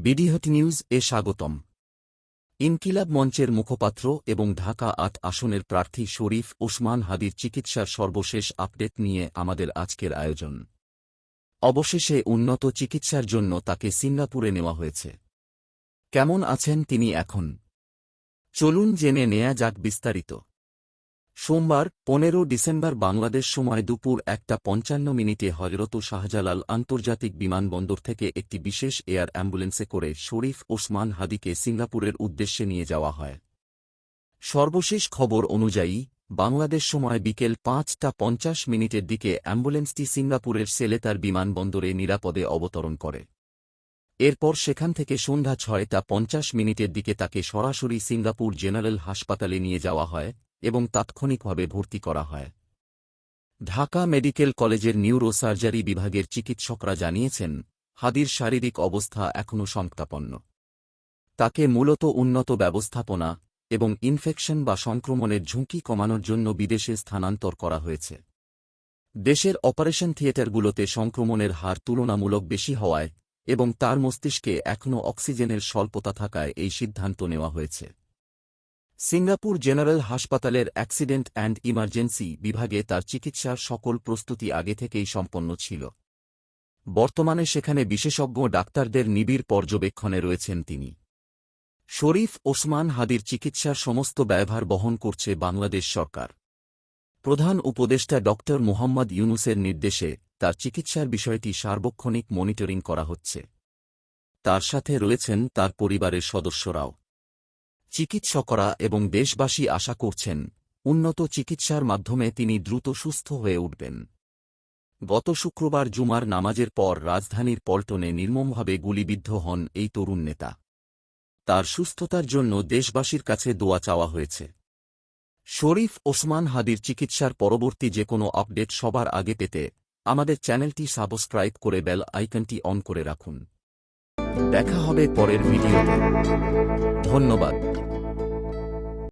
বিডিহট news এ স্বাগতম। ইনকিলাব মঞ্চের মুখপাত্র এবং ঢাকা আট আসনের প্রার্থী শরীফ ওসমান হাদির চিকিৎসার সর্বশেষ আপডেট নিয়ে আমাদের আজকের আয়োজন। অবশেষে উন্নত চিকিৎসার জন্য তাকে সিঙ্গাপুরে নেওয়া হয়েছে। কেমন আছেন তিনি এখন? চলুন জেনে নেয়া যাক বিস্তারিত। সোমবার, পনেরো ডিসেম্বর বাংলাদেশ সময় দুপুর একটা পঞ্চান্ন মিনিটে হজরত শাহজালাল আন্তর্জাতিক বিমানবন্দর থেকে একটি বিশেষ এয়ার অ্যাম্বুলেন্সে করে শরীফ ওসমান হাদিকে সিঙ্গাপুরের উদ্দেশ্যে নিয়ে যাওয়া হয়। সর্বশেষ খবর অনুযায়ী, বাংলাদেশ সময় বিকেল পাঁচটা পঞ্চাশ মিনিটের দিকে অ্যাম্বুলেন্সটি সিঙ্গাপুরের সেলেতার বিমানবন্দরে নিরাপদে অবতরণ করে। এরপর সেখান থেকে সন্ধ্যা ছয়টা পঞ্চাশ মিনিটের দিকে তাকে সরাসরি সিঙ্গাপুর জেনারেল হাসপাতালে নিয়ে যাওয়া হয়। এবং তাৎক্ষণিকভাবে ভর্তি করা হয়। ঢাকা মেডিকেল কলেজের নিউরো সার্জারি বিভাগের চিকিৎসকরা জানিয়েছেন, হাদির শারীরিক অবস্থা এখনও সংকটাপন্ন তাকে মূলত উন্নত ব্যবস্থাপনা এবং ইনফেকশন বা সংক্রমণের ঝুঁকি কমানোর জন্য বিদেশে স্থানান্তর করা হয়েছে। দেশের অপারেশন থিয়েটারগুলোতে সংক্রমণের হার তুলনামূলক বেশি হওয়ায় এবং তার মস্তিষ্কে এখনও অক্সিজেনের স্বল্পতা থাকায় এই সিদ্ধান্ত নেওয়া হয়েছে। সিঙ্গাপুর জেনারেল হাসপাতালের অ্যাক্সিডেন্ট অ্যান্ড ইমার্জেন্সি বিভাগে তার চিকিৎসার সকল প্রস্তুতি আগে থেকেই সম্পন্ন ছিল। বর্তমানে সেখানে বিশেষজ্ঞ ডাক্তারদের নিবিড় পর্যবেক্ষণে রয়েছেন তিনি। শরীফ ওসমান হাদির চিকিৎসার সমস্ত ব্যয়ভার বহন করছে বাংলাদেশ সরকার। প্রধান উপদেষ্টা ড. মোহাম্মদ ইউনুসের নির্দেশে তার চিকিৎসার বিষয়টি সার্বক্ষণিক মনিটরিং করা হচ্ছে। তার সাথে রয়েছেন তার পরিবারের সদস্যরাও। চিকিৎসকরা এবং দেশবাসী আশা করছেন, উন্নত চিকিৎসার মাধ্যমে তিনি দ্রুত সুস্থ হয়ে উঠবেন। গত শুক্রবার জুমার নামাজের পর রাজধানীর পল্টনে নির্মমভাবে গুলিবিদ্ধ হন এই তরুণ নেতা। তার সুস্থতার জন্য দেশবাসীর কাছে দোয়া চাওয়া হয়েছে। শরীফ ওসমান হাদির চিকিৎসার পরবর্তী যে কোনো আপডেট সবার আগে পেতে আমাদের চ্যানেলটি সাবস্ক্রাইব করে বেল আইকনটি অন করে রাখুন। দেখা হবে পরের ভিডিওতে। ধন্যবাদ।